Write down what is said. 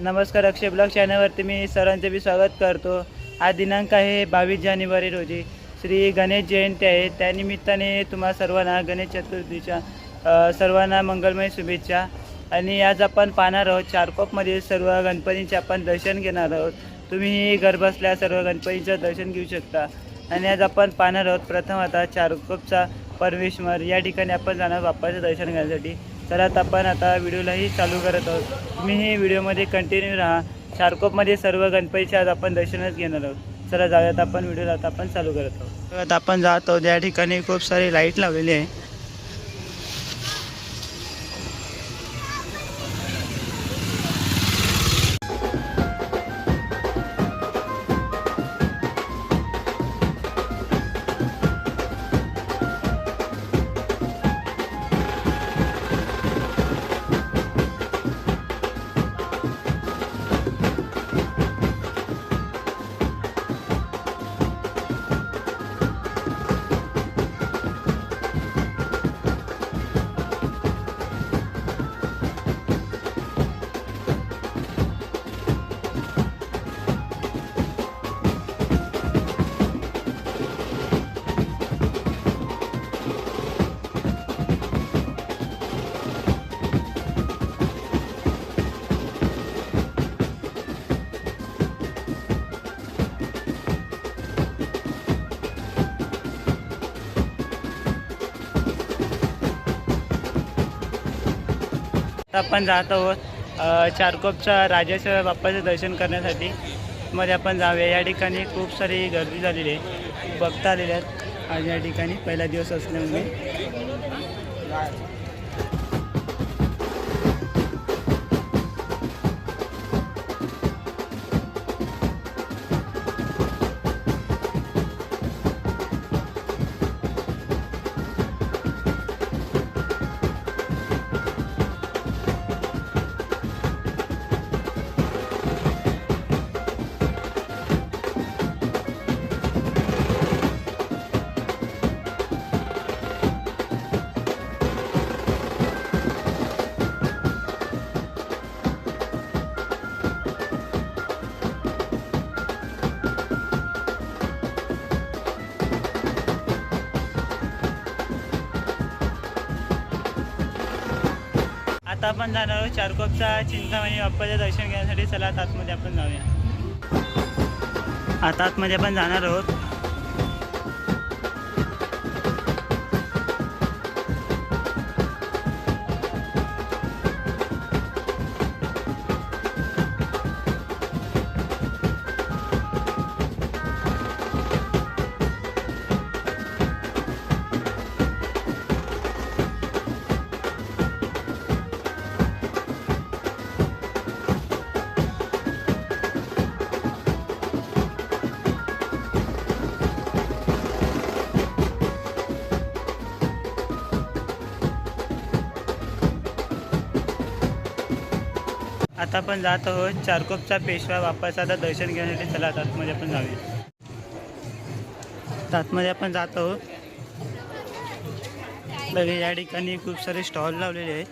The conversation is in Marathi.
नमस्कार अक्षय ब्लॉग चॅनलवरती मी सरांचे बी स्वागत करतो. हा दिनांक आहे बावीस जानेवारी रोजी. श्री गणेश जयंती आहे. त्यानिमित्ताने तुम्हा सर्वांना गणेश चतुर्थीच्या सर्वांना मंगलमय शुभेच्छा. आणि आज आपण पाहणार आहोत चारकोपमध्ये सर्व गणपतींचे आपण दर्शन घेणार आहोत. तुम्ही घरबसल्या सर्व गणपतीचं दर्शन घेऊ शकता. आणि आज आपण पाहणार आहोत प्रथम आता चारकोपचा परमेश्वर. या ठिकाणी आपण जाणार बाप्पाचं दर्शन घेण्यासाठी. तर आता आपण आता व्हिडिओलाही चालू करत आहोत. तुम्ही हे व्हिडिओमध्ये कंटिन्यू राहा. चारकोपमध्ये सर्व गणपतीचे आज आपण दर्शनच घेणार आहोत. चला जाऊयात आपण व्हिडिओला. आता आपण चालू करत आहोत. आता आपण जात आहोत. या ठिकाणी खूप सारी लाइट लावलेली आहे. आपण जात आहोत चारकोपच्या राजेश्वर बाप्पाचं दर्शन करण्यासाठी. मध्ये आपण जाऊया. या ठिकाणी खूप सारी गर्दी झालेली आहे. बघता आलेल्या आहेत. आज या ठिकाणी पहिला दिवस असल्यामुळे. आता आपण जाणार आहोत चारकोपचा चिंतामणी बाप्पाचं दर्शन घेण्यासाठी. चला आतमध्ये आपण जाऊया. आता आतमध्ये आपण जाणार आहोत. आता आपण जात आहोत. चारकोपचा पेशवा वापस आता दर्शन घेण्यासाठी चला आतमध्ये आपण जाऊया. आतमध्ये आपण जात आहोत. बघा या ठिकाणी खूप सारे स्टॉल लावलेले आहेत.